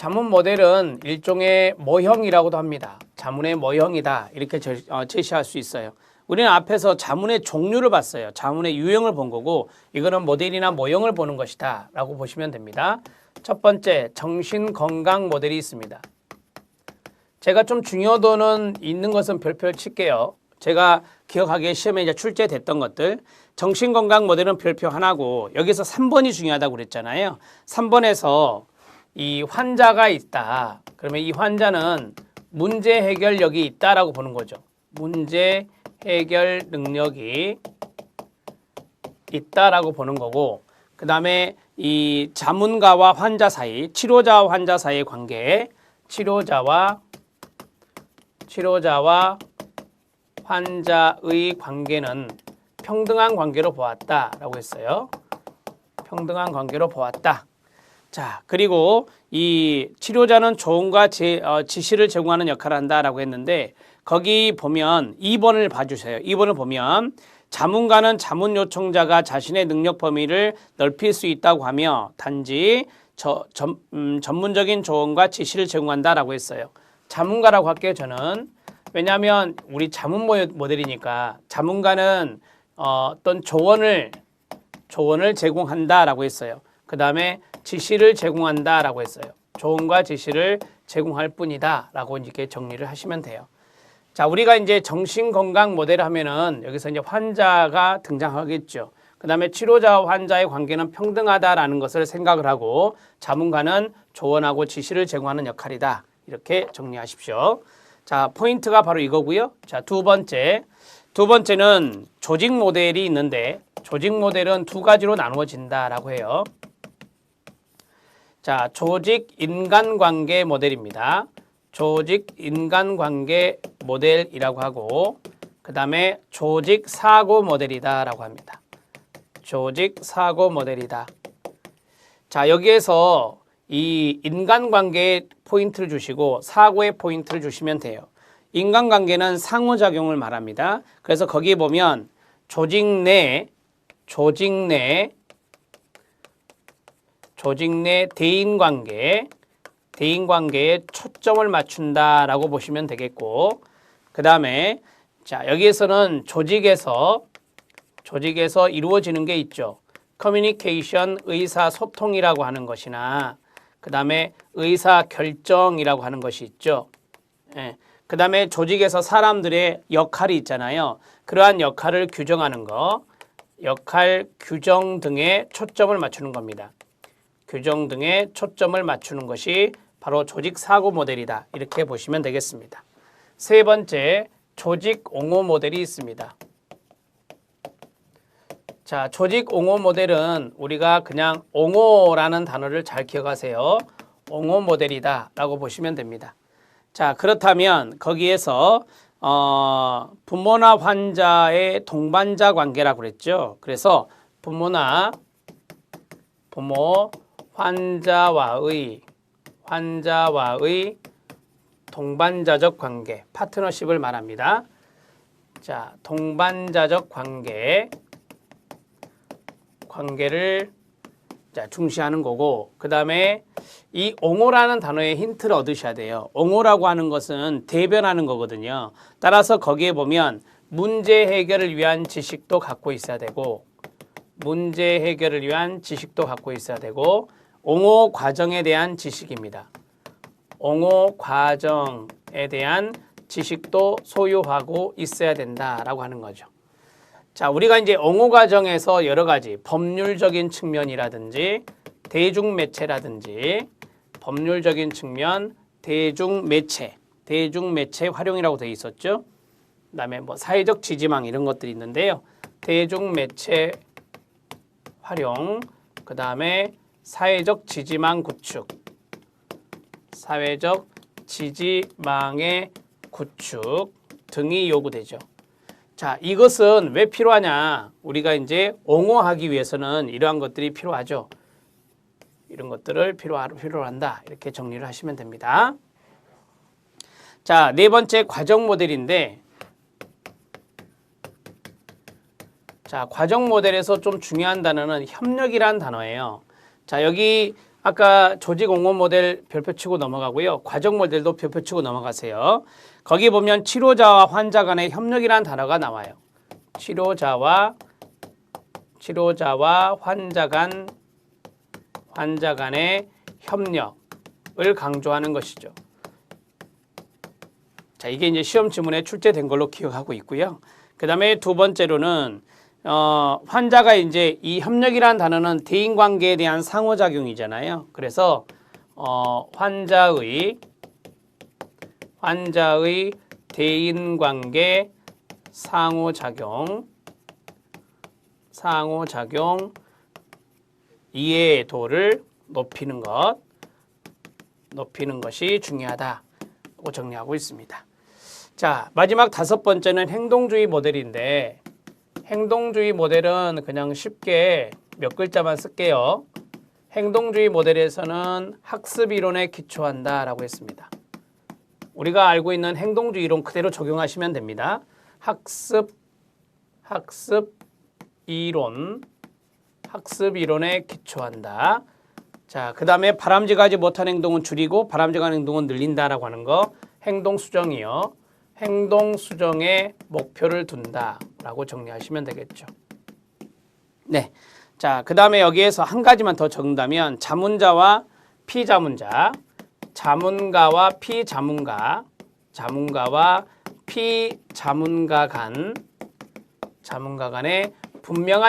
자문 모델은 일종의 모형이라고도 합니다. 자문의 모형이다 이렇게 제- 어, 제시할 수 있어요. 우리는 앞에서 자문의 종류를 봤어요. 자문의 유형을 본 거고 이거는 모델이나 모형을 보는 것이다 라고 보시면 됩니다. 첫 번째 정신 건강 모델이 있습니다. 제가 좀 중요도는 있는 것은 별표를 칠게요. 제가 기억하기에 시험에 이제 출제됐던 것들 정신건강 모델은 별표 하나고 여기서 3번이 중요하다고 그랬잖아요. 3번에서 이 환자가 있다. 그러면 이 환자는 문제 해결력이 있다라고 보는 거죠. 문제 해결 능력이 있다라고 보는 거고 그 다음에 이 자문가와 환자 사이 치료자와 환자 사이의 관계 치료자와 치료자와 환자의 관계는 평등한 관계로 보았다라고 했어요. 평등한 관계로 보았다. 자, 그리고 이 치료자는 조언과 제, 어, 지시를 제공하는 역할을 한다라고 했는데 거기 보면 2번을 봐주세요. 2번을 보면 자문가는 자문 요청자가 자신의 능력 범위를 넓힐 수 있다고 하며 단지 저, 전, 음, 전문적인 조언과 지시를 제공한다라고 했어요. 자문가라고 할게요, 저는. 왜냐하면 우리 자문 모- 모델이니까 자문가는 어, 어떤 조언을 조언을 제공한다라고 했어요. 그 다음에 지시를 제공한다 라고 했어요. 조언과 지시를 제공할 뿐이다 라고 이렇게 정리를 하시면 돼요. 자, 우리가 이제 정신건강 모델을 하면은 여기서 이제 환자가 등장하겠죠. 그 다음에 치료자와 환자의 관계는 평등하다라는 것을 생각을 하고 자문가는 조언하고 지시를 제공하는 역할이다. 이렇게 정리하십시오. 자, 포인트가 바로 이거고요. 자, 두 번째. 두 번째는 조직 모델이 있는데 조직 모델은 두 가지로 나누어진다라고 해요. 자, 조직 인간관계 모델입니다. 조직 인간관계 모델이라고 하고 그 다음에 조직 사고 모델이다 라고 합니다. 조직 사고 모델이다. 자, 여기에서 이 인간관계에 포인트를 주시고 사고에 포인트를 주시면 돼요. 인간관계는 상호작용을 말합니다. 그래서 거기에 보면 조직 내, 조직 내, 조직 내 대인 관계, 대인 관계에 초점을 맞춘다라고 보시면 되겠고, 그 다음에 자 여기에서는 조직에서 조직에서 이루어지는 게 있죠. 커뮤니케이션 의사소통이라고 하는 것이나 그 다음에 의사결정이라고 하는 것이 있죠. 예. 그 다음에 조직에서 사람들의 역할이 있잖아요. 그러한 역할을 규정하는 거, 역할 규정 등에 초점을 맞추는 겁니다. 규정 등에 초점을 맞추는 것이 바로 조직 사고 모델이다. 이렇게 보시면 되겠습니다. 세 번째, 조직 옹호 모델이 있습니다. 자, 조직 옹호 모델은 우리가 그냥 옹호라는 단어를 잘 기억하세요. 옹호 모델이다 라고 보시면 됩니다. 자, 그렇다면 거기에서 어, 부모나 환자의 동반자 관계라고 그랬죠. 그래서 부모나 부모 환자와의 환자와의 동반자적 관계, 파트너십을 말합니다. 자, 동반자적 관계 관계를 자, 중시하는 거고 그 다음에 이 옹호라는 단어의 힌트를 얻으셔야 돼요. 옹호라고 하는 것은 대변하는 거거든요. 따라서 거기에 보면 문제 해결을 위한 지식도 갖고 있어야 되고 문제 해결을 위한 지식도 갖고 있어야 되고 옹호 과정에 대한 지식입니다. 옹호 과정에 대한 지식도 소유하고 있어야 된다라고 하는 거죠. 자, 우리가 이제 옹호 과정에서 여러 가지 법률적인 측면이라든지 대중 매체라든지 법률적인 측면, 대중 매체, 대중 매체 활용이라고 되어 있었죠. 그다음에 뭐 사회적 지지망 이런 것들이 있는데요. 대중 매체 활용, 그 다음에 사회적 지지망 구축, 사회적 지지망의 구축 등이 요구되죠. 자, 이것은 왜 필요하냐? 우리가 이제 옹호하기 위해서는 이러한 것들이 필요하죠. 이런 것들을 필요하, 필요로 한다. 이렇게 정리를 하시면 됩니다. 자, 네 번째 과정 모델인데 자, 과정 모델에서 좀 중요한 단어는 협력이란 단어예요. 자, 여기 아까 조직 옹호 모델 별표 치고 넘어가고요. 과정 모델도 별표 치고 넘어가세요. 거기 보면 치료자와 환자 간의 협력이라는 단어가 나와요. 치료자와 치료자와 환자 간 환자 간의 협력을 강조하는 것이죠. 자, 이게 이제 시험 지문에 출제된 걸로 기억하고 있고요. 그다음에 두 번째로는 어, 환자가 이제 이 협력이라는 단어는 대인 관계에 대한 상호작용이잖아요. 그래서 어, 환자의 환자의 대인 관계 상호작용 상호작용 이해도를 높이는 것 높이는 것이 중요하다고 정리하고 있습니다. 자, 마지막 다섯 번째는 행동주의 모델인데 행동주의 모델은 그냥 쉽게 몇 글자만 쓸게요. 행동주의 모델에서는 학습 이론에 기초한다 라고 했습니다. 우리가 알고 있는 행동주의 이론 그대로 적용하시면 됩니다. 학습 학습 이론 학습 이론에 기초한다. 자, 그 다음에 바람직하지 못한 행동은 줄이고 바람직한 행동은 늘린다라고 하는 거 행동 수정이요. 행동 수정에 목표를 둔다라고 정리하시면 되겠죠. 네. 자, 그 다음에 여기에서 한 가지만 더 적는다면 자문자와 피자문자, 자문가와 피자문가, 자문가와 피자문가 간 자문가 간의 분명한